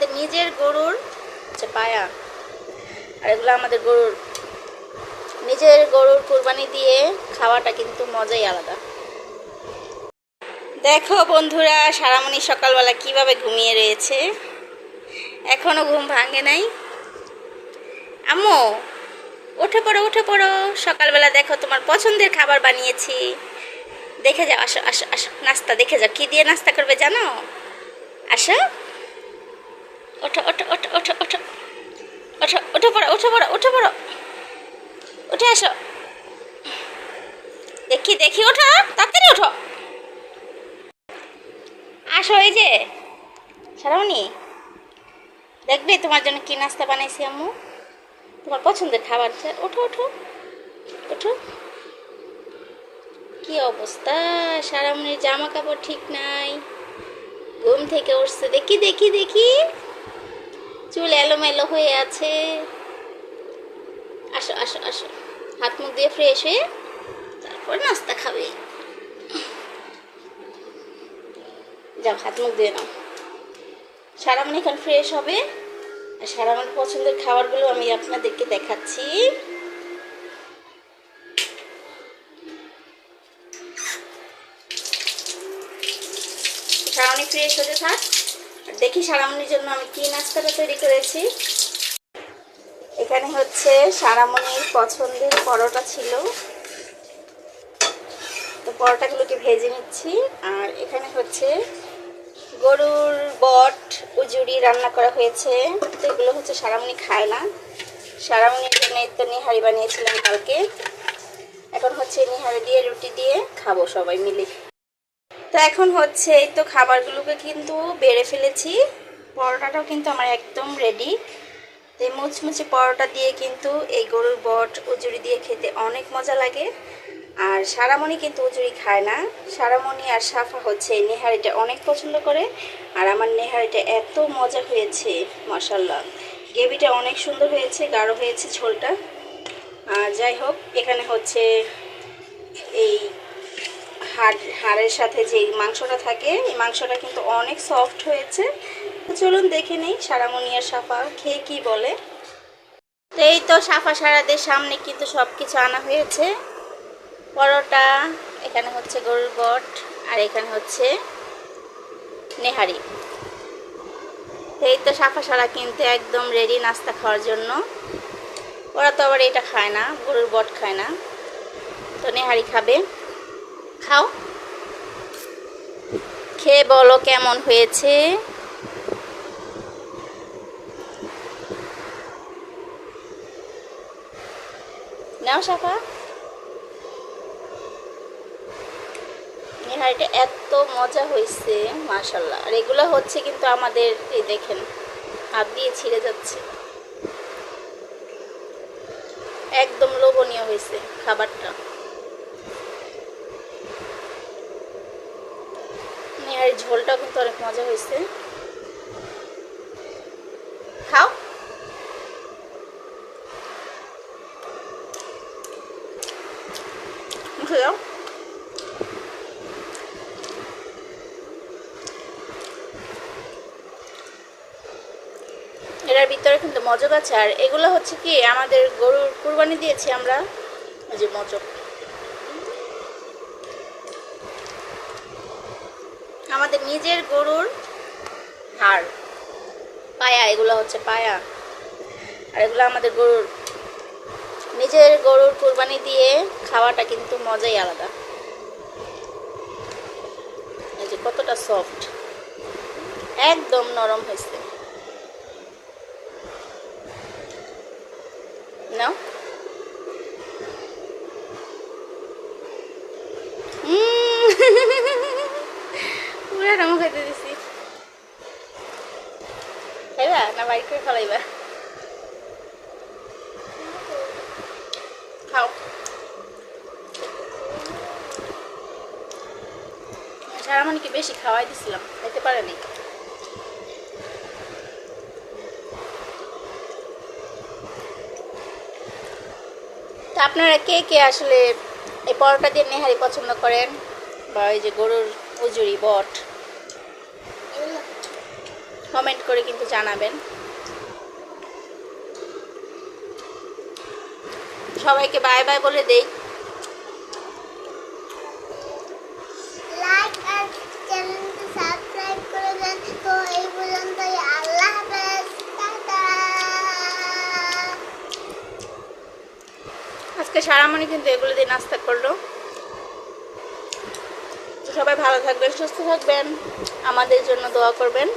আমাদের নিজের গরুর হচ্ছে পায়া, আর এগুলো আমাদের গরুর, নিজের গরুর কোরবানি দিয়ে খাওয়াটা কিন্তু মজাই আলাদা। দেখো বন্ধুরা, সারামণি সকালবেলা কীভাবে ঘুমিয়ে রয়েছে। এখনও ঘুম ভাঙে নাই। আম্মু, উঠে পড়ো উঠে পড়ো। সকালবেলা দেখো তোমার পছন্দের খাবার বানিয়েছি। দেখে যাও, আসো আসো আসো, নাস্তা দেখে যাও। কি দিয়ে নাস্তা করবে জানো? আসো। ওঠো ওঠো ওঠো ওঠো ওঠো। ওঠো, উঠে পড়ো উঠে পড়ো উঠে পড়ো। উঠে আসো দেখি দেখি, ওঠো, তাড়াতাড়ি ওঠো। আসো এই যে, সারামণি। দেখবে তোমার জন্য কি নাস্তা বানাইছি আম্মু? তোমার পছন্দের খাবার ওঠো ওঠো ওঠো। কি অবস্থা? সারামণির জামা কাপড় ঠিক নাই। ঘুম থেকে উঠছে। দেখি দেখি দেখি। চুল এলোমেলো হয়ে আছে। আসো আসো আসো। হাত মুখ দিয়ে ফ্রেশ হয়ে তারপর নাস্তা খাবে। যাও, হাত মুখ দিয়ে নাও। সারামন এখন ফ্রেশ হবে। আর সারামন পছন্দের খাবারগুলো আমি আপনাদেরকে দেখাচ্ছি। সারামনি ফ্রেশ হতে থাক। দেখি সারামনির জন্য আমি কি নাস্তাটা তৈরি করেছি। এখানে হচ্ছে সারামনির পছন্দের পরোটা ছিল। তো পরোটাগুলোকে ভেজে নিচ্ছি। আর এখানে হচ্ছে গরুর বট উজুড়ি রান্না করা হয়েছে। তো এগুলো হচ্ছে সারামনি খায় না। সারামনির জন্য তো নিহারি বানিয়েছিলাম কালকে। এখন হচ্ছে নিহারি দিয়ে রুটি দিয়ে খাব সবাই মিলে। তো এখন হচ্ছে এই তো খাবারগুলোকে কিন্তু বেড়ে ফেলেছি। পরোটাটাও কিন্তু আমার একদম রেডি তো এই মুচমুচে পরোটা দিয়ে কিন্তু এই গরুর বট, উজুরি দিয়ে খেতে অনেক মজা লাগে। আর সারামণি কিন্তু উজুরি খায় না। সারামণি আর সাফা হচ্ছে নেহারিটা অনেক পছন্দ করে। আর আমার নেহারিটা এত মজা হয়েছে মশাল্লা গ্রেভিটা অনেক সুন্দর হয়েছে, গাঢ় হয়েছে ঝোলটা। আর যাই হোক, এখানে হচ্ছে এই হাড়, হাড়ের সাথে যে মাংসটা থাকে, এই মাংসটা কিন্তু অনেক সফট হয়েছে। চলুন দেখে নেই সারামণি আর সাফা খেয়ে কি বলে। তো এই তো সাফা সারাদের সামনে কিন্তু সব কিছু আনা হয়েছে। পরোটা, এখানে হচ্ছে গরুর বট, আর এখানে হচ্ছে নেহারি। এই তো সাফা সারা কিন্তু একদম রেডি নাস্তা খাওয়ার জন্য। ওরা তো আবার এটা খায় না, গরুর বট খায় না। তো নেহারি খাবে। খাও। খেয়ে বলো কেমন হয়েছে। নাও সাফা নিহারিটা এত মজা হয়েছে মাশাল্লাহ আর এগুলো হচ্ছে কিন্তু আমাদের, এই দেখেন, হাত দিয়ে ছিঁড়ে যাচ্ছে। একদম লোভনীয় হয়েছে খাবারটা। নিহারি ঝোলটাও কিন্তু অনেক মজা হয়েছে। খাও। এটার ভিতরে কিন্তু মজক আছে আর এগুলো হচ্ছে কি, আমাদের গরুর কুরবানি দিয়েছি আমরা। যে মজক আমাদের নিজের গরুর হাড়। পায়া, এগুলো হচ্ছে পায়া। আর এগুলো আমাদের গরুর, নিজের গরুর কুরবানি দিয়ে খাওয়াটা কিন্তু মজাই আলাদা। এই যে কতটা সফট একদম নরম হয়েছে। নাও। না বাইক করে বেশি খাওয়াই দিছিলাম খাইতে পারেনি তা আপনারা কে কে আসলে এই পরোটা দিয়ে নেহারি পছন্দ করেন? বা ওই যে গরুর উজুরি বট। কমেন্ট করে কিন্তু জানাবেন। সবাইকে বাই বাই বলে দেই। লাইক আর চ্যানেলটি সাবস্ক্রাইব করে দেন। তো এই পর্যন্তই আল্লাহ হাফেজ। আজকে সারামণি কিন্তু এগুলো দিয়ে নাস্তা করল। সবাই ভালো থাকবেন সুস্থ থাকবেন। আমাদের জন্য দোয়া করবেন।